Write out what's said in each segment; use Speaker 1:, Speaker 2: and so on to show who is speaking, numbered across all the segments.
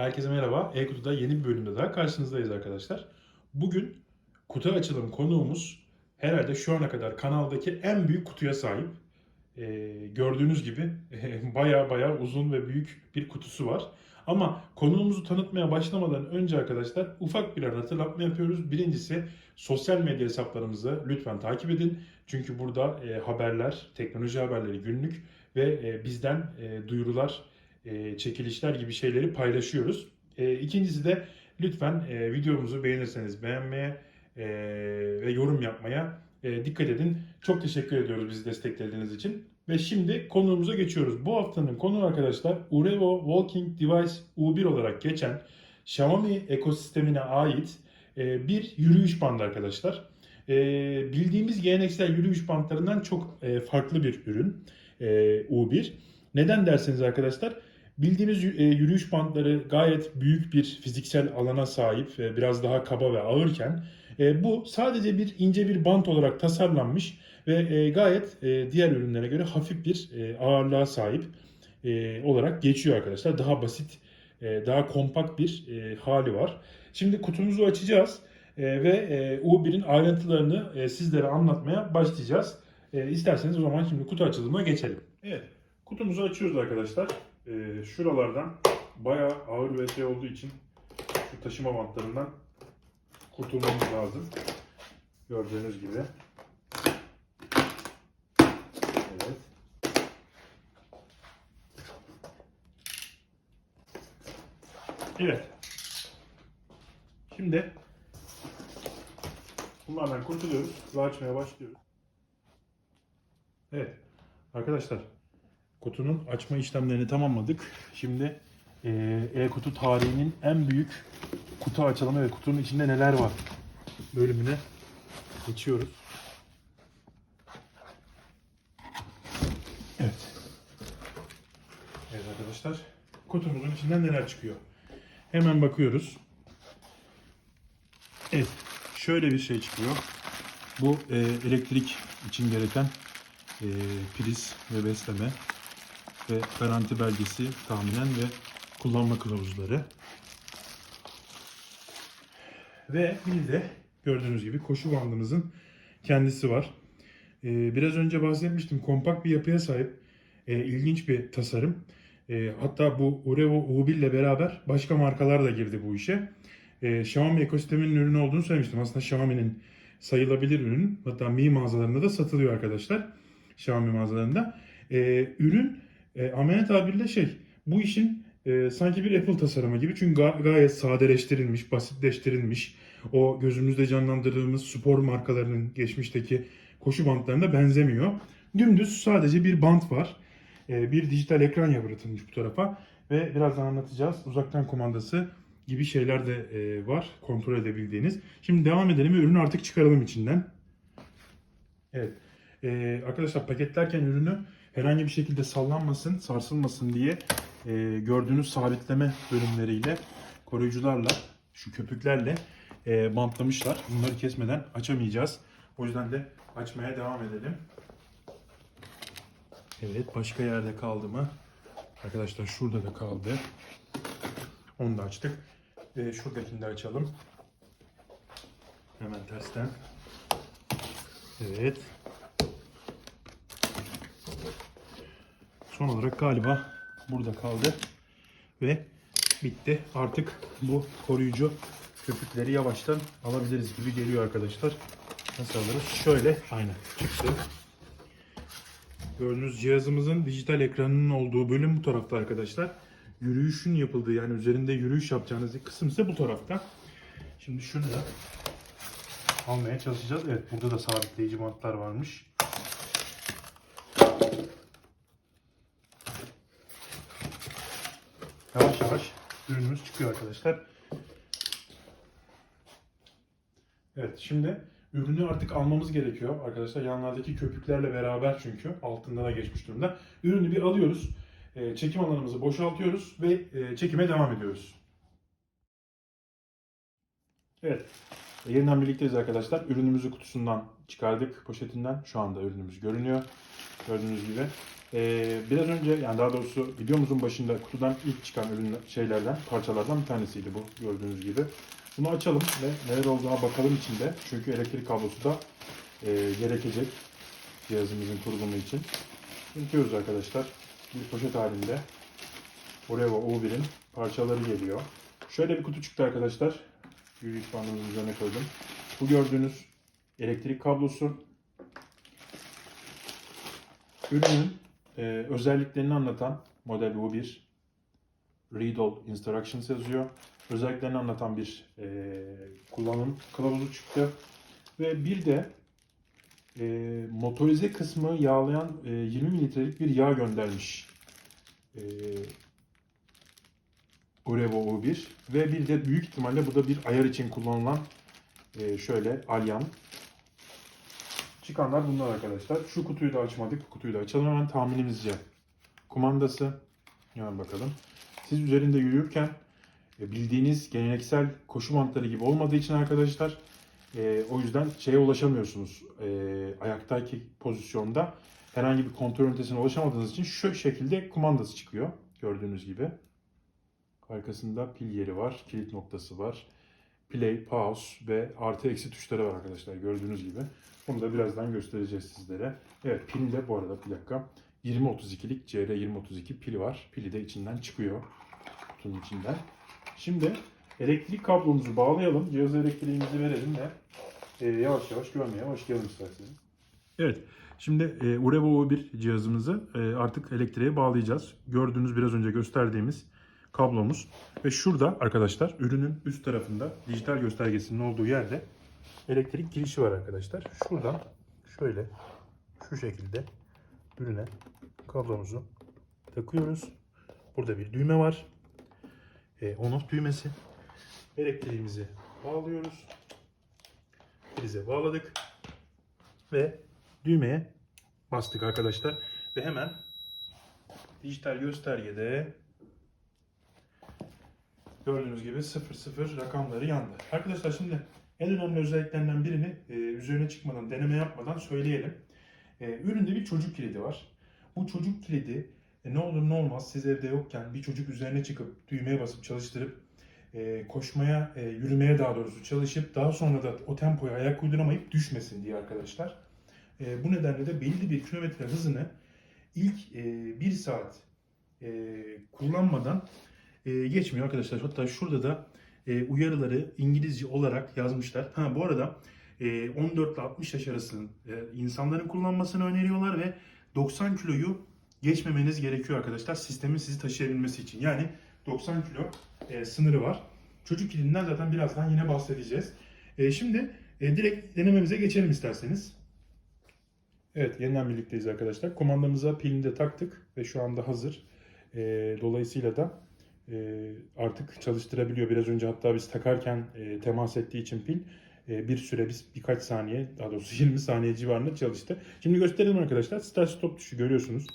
Speaker 1: Herkese merhaba. E-Kutu'da yeni bir bölümde daha karşınızdayız arkadaşlar. Bugün kutu açılım konuğumuz herhalde şu ana kadar kanaldaki en büyük kutuya sahip. Ee, gördüğünüz gibi baya baya uzun ve büyük bir kutusu var. Ama konuğumuzu tanıtmaya başlamadan önce arkadaşlar ufak bir hatırlatma yapıyoruz. Birincisi sosyal medya hesaplarımızı lütfen takip edin. Çünkü burada e, haberler, teknoloji haberleri günlük ve e, bizden e, duyurular, e, çekilişler gibi şeyleri paylaşıyoruz. E, ikincisi de lütfen e, videomuzu beğenirseniz beğenmeye e, ve yorum yapmaya dikkat edin. Çok teşekkür ediyoruz bizi desteklediğiniz için. Ve şimdi konuğumuza geçiyoruz. Bu haftanın konuğu arkadaşlar Urevo Walking Device U1 olarak geçen Xiaomi ekosistemine ait bir yürüyüş bandı arkadaşlar. Bildiğimiz geleneksel yürüyüş bantlarından çok farklı bir ürün e, U1. Neden derseniz arkadaşlar bildiğimiz e, yürüyüş bantları gayet büyük bir fiziksel alana sahip biraz daha kaba ve ağırken e, bu sadece bir ince bir bant olarak tasarlanmış ve e, gayet diğer ürünlere göre hafif bir ağırlığa sahip olarak geçiyor arkadaşlar. Daha basit, daha kompakt bir hali var. Şimdi kutumuzu açacağız ve e, U1'in ayrıntılarını sizlere anlatmaya başlayacağız. İsterseniz o zaman şimdi kutu açılımına geçelim. Evet, kutumuzu açıyoruz arkadaşlar. E, şuralardan bayağı ağır ve şey olduğu için şu taşıma bantlarından kurtulmamız lazım. Gördüğünüz gibi. Evet. Evet. Şimdi bunlardan kurtuluyoruz ve açmaya başlıyoruz. Evet. Arkadaşlar kutunun açma işlemlerini tamamladık. Şimdi eee, e-kutu tarihinin en büyük kutu açılımı ve kutunun içinde neler var bölümüne geçiyoruz. Evet. Evet arkadaşlar. Kutumuzun içinden neler çıkıyor? Hemen bakıyoruz. Evet. Şöyle bir şey çıkıyor. Bu e, elektrik için gereken e, priz ve besleme ve garanti belgesi tahminen ve kullanma kılavuzları. Ve bir de gördüğünüz gibi koşu bandımızın kendisi var. Ee, biraz önce bahsetmiştim. Kompakt bir yapıya sahip. Ee, ilginç bir tasarım. Ee, hatta bu Urevo U1 ile beraber başka markalar da girdi bu işe. Ee, Xiaomi ekosisteminin ürünü olduğunu söylemiştim. Aslında Xiaomi'nin sayılabilir ürün. Hatta Mi mağazalarında da satılıyor arkadaşlar. Xiaomi mağazalarında. Ee, ürün e, ameliyat tabirle şey bu işin e, sanki bir Apple tasarımı gibi. Çünkü ga- gayet sadeleştirilmiş, basitleştirilmiş. O gözümüzde canlandırdığımız spor markalarının geçmişteki koşu bantlarına benzemiyor. Dümdüz sadece bir bant var. E, bir dijital ekran yaratılmış bu tarafa. Ve birazdan anlatacağız. Uzaktan kumandası gibi şeyler de e, var. Kontrol edebildiğiniz. Şimdi devam edelim ve ürünü artık çıkaralım içinden. Evet. E, arkadaşlar paketlerken ürünü herhangi bir şekilde sallanmasın, sarsılmasın diye e, gördüğünüz sabitleme bölümleriyle, koruyucularla, şu köpüklerle e, bantlamışlar. Bunları kesmeden açamayacağız. O yüzden de açmaya devam edelim. Evet, başka yerde kaldı mı? Arkadaşlar şurada da kaldı. Onu da açtık. E, şuradakini de açalım. Hemen tersten. Evet. Son olarak galiba burada kaldı. Ve bitti. Artık bu koruyucu köpükleri yavaştan alabiliriz gibi geliyor arkadaşlar. Nasıl alırız? Şöyle. Aynen. Çıktı. Gördüğünüz cihazımızın dijital ekranının olduğu bölüm bu tarafta arkadaşlar. Yürüyüşün yapıldığı yani üzerinde yürüyüş yapacağınız kısım ise bu tarafta. Şimdi şunu da almaya çalışacağız. Evet burada da sabitleyici bantlar varmış. Yavaş yavaş ürünümüz çıkıyor arkadaşlar. Evet şimdi ürünü artık almamız gerekiyor arkadaşlar. Yanlardaki köpüklerle beraber çünkü altında da geçmiş durumda. Ürünü bir alıyoruz. e, Çekim alanımızı boşaltıyoruz ve e, çekime devam ediyoruz. Evet. Yeniden birlikteyiz arkadaşlar. Ürünümüzü kutusundan çıkardık poşetinden. Şu anda ürünümüz görünüyor. Gördüğünüz gibi. Ee, biraz önce yani daha doğrusu videomuzun başında kutudan ilk çıkan ürün şeylerden, parçalardan bir tanesiydi bu gördüğünüz gibi. Bunu açalım ve neler olduğuna bakalım içinde. Çünkü elektrik kablosu da e, gerekecek cihazımızın kurulumu için. Yırtıyoruz arkadaşlar. Bir poşet halinde. Oreo U1'in parçaları geliyor. Şöyle bir kutu çıktı arkadaşlar. Yürüyüş bandımızın üzerine koydum. Bu gördüğünüz elektrik kablosu. Ürünün e, özelliklerini anlatan model U1 Read All Instructions yazıyor. Özelliklerini anlatan bir e, kullanım kılavuzu çıktı. Ve bir de e, motorize kısmı yağlayan e, 20 mililitrelik bir yağ göndermiş. E, Urevo U1 ve bir de büyük ihtimalle bu da bir ayar için kullanılan e, şöyle alyan. Çıkanlar bunlar arkadaşlar. Şu kutuyu da açmadık. Bu kutuyu da açalım hemen tahminimizce. Kumandası. Hemen bakalım. Siz üzerinde yürürken e, bildiğiniz geleneksel koşu bantları gibi olmadığı için arkadaşlar e, o yüzden şeye ulaşamıyorsunuz. E, ayaktaki pozisyonda herhangi bir kontrol ünitesine ulaşamadığınız için şu şekilde kumandası çıkıyor. Gördüğünüz gibi. Arkasında pil yeri var, kilit noktası var. Play, pause ve artı eksi tuşları var arkadaşlar gördüğünüz gibi. Bunu da birazdan göstereceğiz sizlere. Evet pil de bu arada bir dakika. 2032'lik CR2032 pili var. Pili de içinden çıkıyor. Kutunun içinden. Şimdi elektrik kablomuzu bağlayalım. Cihaza elektriğimizi verelim ve e, yavaş yavaş görmeye başlayalım isterseniz. Evet. Şimdi e, Urevo U1 cihazımızı e, artık elektriğe bağlayacağız. Gördüğünüz biraz önce gösterdiğimiz kablomuz. Ve şurada arkadaşlar ürünün üst tarafında dijital göstergesinin olduğu yerde elektrik girişi var arkadaşlar. Şuradan şöyle şu şekilde ürüne kablomuzu takıyoruz. Burada bir düğme var. E, on off düğmesi. Elektriğimizi bağlıyoruz. Prize bağladık. Ve düğmeye bastık arkadaşlar. Ve hemen dijital göstergede gördüğünüz gibi 00 rakamları yandı. Arkadaşlar şimdi en önemli özelliklerinden birini e, üzerine çıkmadan, deneme yapmadan söyleyelim. E, üründe bir çocuk kilidi var. Bu çocuk kilidi e, ne olur ne olmaz siz evde yokken bir çocuk üzerine çıkıp düğmeye basıp çalıştırıp e, koşmaya, e, yürümeye daha doğrusu çalışıp daha sonra da o tempoya ayak uyduramayıp düşmesin diye arkadaşlar. E, bu nedenle de belli bir kilometre hızını ilk e, bir saat e, kullanmadan e, geçmiyor arkadaşlar. Hatta şurada da e, uyarıları İngilizce olarak yazmışlar. Ha bu arada e, 14 ile 60 yaş arasının e, insanların kullanmasını öneriyorlar ve 90 kiloyu geçmemeniz gerekiyor arkadaşlar. Sistemin sizi taşıyabilmesi için. Yani 90 kilo e, sınırı var. Çocuk kilidinden zaten birazdan yine bahsedeceğiz. E, şimdi e, direkt denememize geçelim isterseniz. Evet yeniden birlikteyiz arkadaşlar. Kumandamıza pilini de taktık ve şu anda hazır. E, dolayısıyla da e, artık çalıştırabiliyor. Biraz önce hatta biz takarken e, temas ettiği için pil e, bir süre biz birkaç saniye daha doğrusu 20 saniye civarında çalıştı. Şimdi gösterelim arkadaşlar. Start stop tuşu görüyorsunuz.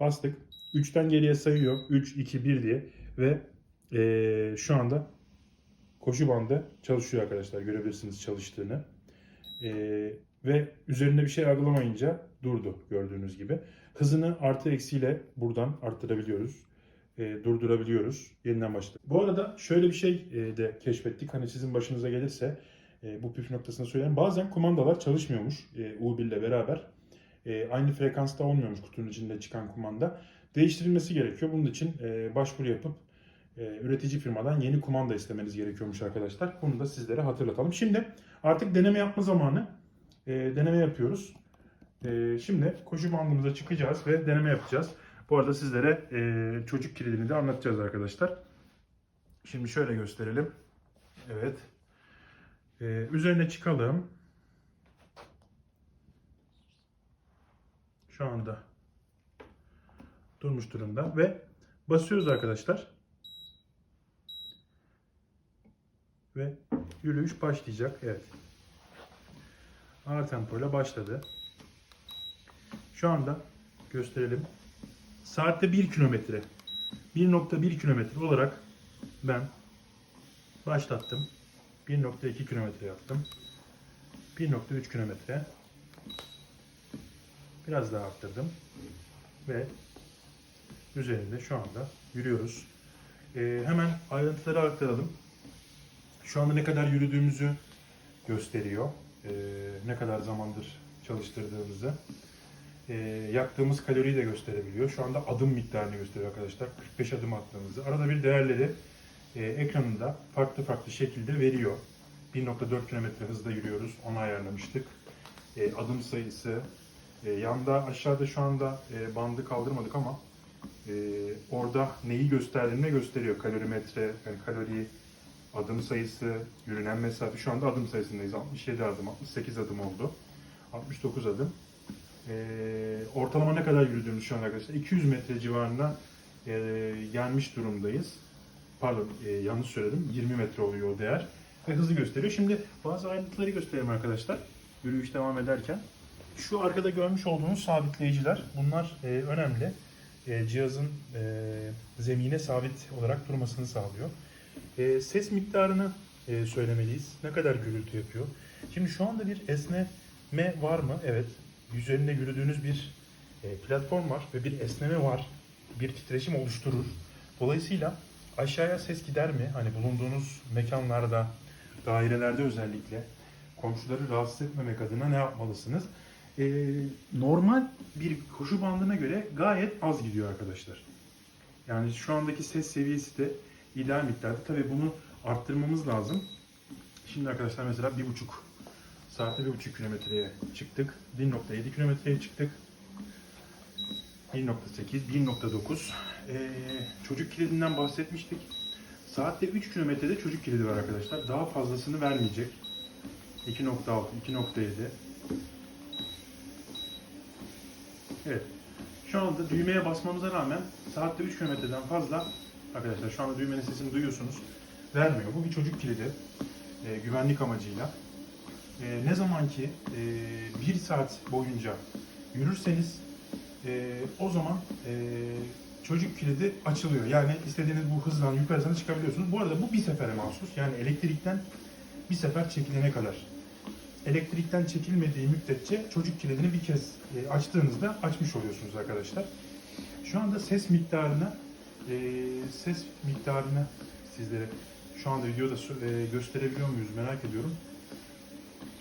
Speaker 1: Bastık. 3'ten geriye sayıyor. 3, 2, 1 diye ve e, şu anda koşu bandı çalışıyor arkadaşlar. Görebilirsiniz çalıştığını. E, ve üzerinde bir şey algılamayınca durdu gördüğünüz gibi. Hızını artı eksiyle buradan arttırabiliyoruz e, durdurabiliyoruz. Yeniden başla. Bu arada şöyle bir şey e, de keşfettik. Hani sizin başınıza gelirse e, bu püf noktasını söyleyeyim. Bazen kumandalar çalışmıyormuş e, U1 ile beraber. E, aynı frekansta olmuyormuş kutunun içinde çıkan kumanda. Değiştirilmesi gerekiyor. Bunun için e, başvuru yapıp e, üretici firmadan yeni kumanda istemeniz gerekiyormuş arkadaşlar. Bunu da sizlere hatırlatalım. Şimdi artık deneme yapma zamanı. E, deneme yapıyoruz. E, şimdi koşu bandımıza çıkacağız ve deneme yapacağız. Bu arada sizlere e, çocuk kilidini de anlatacağız arkadaşlar. Şimdi şöyle gösterelim. Evet. E, üzerine çıkalım. Şu anda durmuş durumda ve basıyoruz arkadaşlar. Ve yürüyüş başlayacak. Evet. A tempoyla başladı. Şu anda gösterelim. Saatte 1 kilometre. 1.1 kilometre olarak ben başlattım. 1.2 kilometre yaptım. 1.3 kilometre. Biraz daha arttırdım. Ve üzerinde şu anda yürüyoruz. Ee, hemen ayrıntıları aktaralım. Şu anda ne kadar yürüdüğümüzü gösteriyor. Ee, ne kadar zamandır çalıştırdığımızı. Ee, yaktığımız kaloriyi de gösterebiliyor. Şu anda adım miktarını gösteriyor arkadaşlar. 45 adım attığımızı. Arada bir değerleri e, ekranında farklı farklı şekilde veriyor. 1.4 kilometre hızda yürüyoruz. Onu ayarlamıştık. E, adım sayısı. E, yanda aşağıda şu anda e, bandı kaldırmadık ama e, orada neyi gösterdiğini gösteriyor. Kalorimetre, yani kalori, adım sayısı, yürünen mesafe. Şu anda adım sayısındayız. 67 adım, 68 adım oldu. 69 adım. E, ortalama ne kadar yürüdüğümüz şu an arkadaşlar? 200 metre civarına e, gelmiş durumdayız. Pardon e, yanlış söyledim. 20 metre oluyor o değer. Ve hızı gösteriyor. Şimdi bazı ayrıntıları göstereyim arkadaşlar. Yürüyüş devam ederken. Şu arkada görmüş olduğunuz sabitleyiciler. Bunlar e, önemli. E, cihazın e, zemine sabit olarak durmasını sağlıyor. E, ses miktarını e, söylemeliyiz. Ne kadar gürültü yapıyor. Şimdi şu anda bir esneme var mı? Evet. Üzerinde yürüdüğünüz bir e, platform var ve bir esneme var. Bir titreşim oluşturur. Dolayısıyla aşağıya ses gider mi? Hani bulunduğunuz mekanlarda, dairelerde özellikle komşuları rahatsız etmemek adına ne yapmalısınız? Ee, normal bir koşu bandına göre gayet az gidiyor arkadaşlar. Yani şu andaki ses seviyesi de ideal miktarda. Tabii bunu arttırmamız lazım. Şimdi arkadaşlar mesela bir buçuk saatte bir buçuk kilometreye çıktık. 1.7 kilometreye çıktık. 1.8, 1.9. Ee, çocuk kilidinden bahsetmiştik. Saatte 3 kilometrede çocuk kilidi var arkadaşlar. Daha fazlasını vermeyecek. 2.6, 2.7. Evet. Şu anda düğmeye basmamıza rağmen saatte 3 kilometreden fazla arkadaşlar şu anda düğmenin sesini duyuyorsunuz. Vermiyor. Bu bir çocuk kilidi. Ee, güvenlik amacıyla. Ee, ne zaman ki e, 1 saat boyunca yürürseniz e, o zaman e, çocuk kilidi açılıyor. Yani istediğiniz bu hızdan yukarısına çıkabiliyorsunuz. Bu arada bu bir sefere mahsus. Yani elektrikten bir sefer çekilene kadar. Elektrikten çekilmediği müddetçe çocuk kilidini bir kez e, açtığınızda açmış oluyorsunuz arkadaşlar. Şu anda ses miktarını e, ses miktarını sizlere şu anda videoda e, gösterebiliyor muyuz merak ediyorum.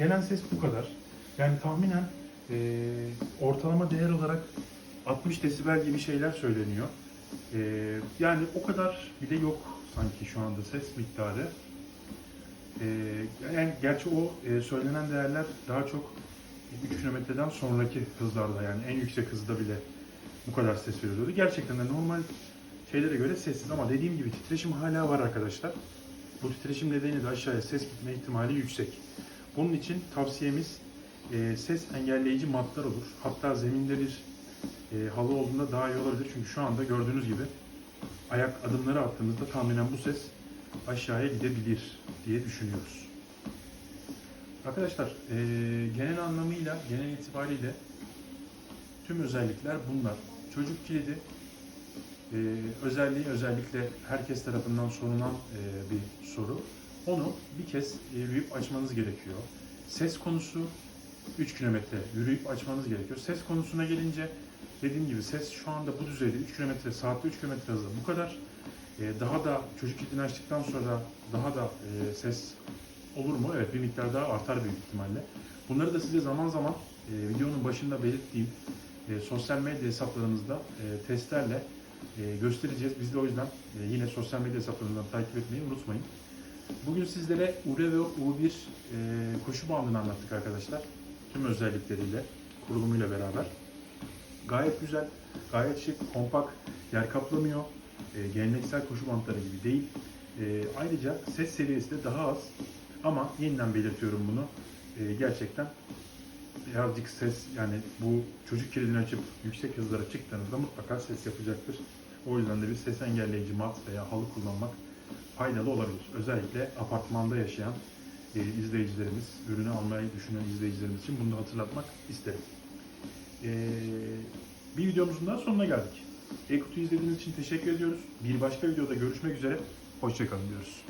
Speaker 1: Gelen ses bu kadar. Yani tahminen e, ortalama değer olarak 60 desibel gibi şeyler söyleniyor. E, yani o kadar bile yok sanki şu anda ses miktarı. E, yani gerçi o e, söylenen değerler daha çok 3 kilometreden sonraki hızlarda yani en yüksek hızda bile bu kadar ses veriyordu. Gerçekten de normal şeylere göre sessiz ama dediğim gibi titreşim hala var arkadaşlar. Bu titreşim nedeniyle de aşağıya ses gitme ihtimali yüksek. Bunun için tavsiyemiz e, ses engelleyici matlar olur. Hatta zeminde bir e, halı olduğunda daha iyi olabilir. Çünkü şu anda gördüğünüz gibi ayak adımları attığımızda tahminen bu ses aşağıya gidebilir diye düşünüyoruz. Arkadaşlar e, genel anlamıyla, genel itibariyle tüm özellikler bunlar. Çocuk kilidi e, özelliği özellikle herkes tarafından sorulan e, bir soru. Onu bir kez e, yürüyüp açmanız gerekiyor. Ses konusu 3 kilometre yürüyüp açmanız gerekiyor. Ses konusuna gelince dediğim gibi ses şu anda bu düzeyde 3 kilometre saatte 3 kilometre hızla bu kadar. E, daha da çocuk kilidini açtıktan sonra daha da e, ses olur mu? Evet bir miktar daha artar büyük ihtimalle. Bunları da size zaman zaman videonun başında belirttiğim sosyal medya hesaplarımızda testlerle göstereceğiz. Biz de o yüzden yine sosyal medya hesaplarından takip etmeyi unutmayın. Bugün sizlere URE ve U1 e, koşu bandını anlattık arkadaşlar. Tüm özellikleriyle, kurulumuyla beraber. Gayet güzel, gayet şık, kompakt, yer kaplamıyor. E, geleneksel koşu bantları gibi değil. E, ayrıca ses seviyesi de daha az. Ama yeniden belirtiyorum bunu. E, gerçekten birazcık ses yani bu çocuk kilidini açıp yüksek hızlara çıktığınızda mutlaka ses yapacaktır. O yüzden de bir ses engelleyici mat veya halı kullanmak faydalı olabilir. Özellikle apartmanda yaşayan e, izleyicilerimiz, ürünü almayı düşünen izleyicilerimiz için bunu hatırlatmak isterim. E, bir videomuzun daha sonuna geldik. Ekutu izlediğiniz için teşekkür ediyoruz. Bir başka videoda görüşmek üzere. Hoşçakalın diyoruz.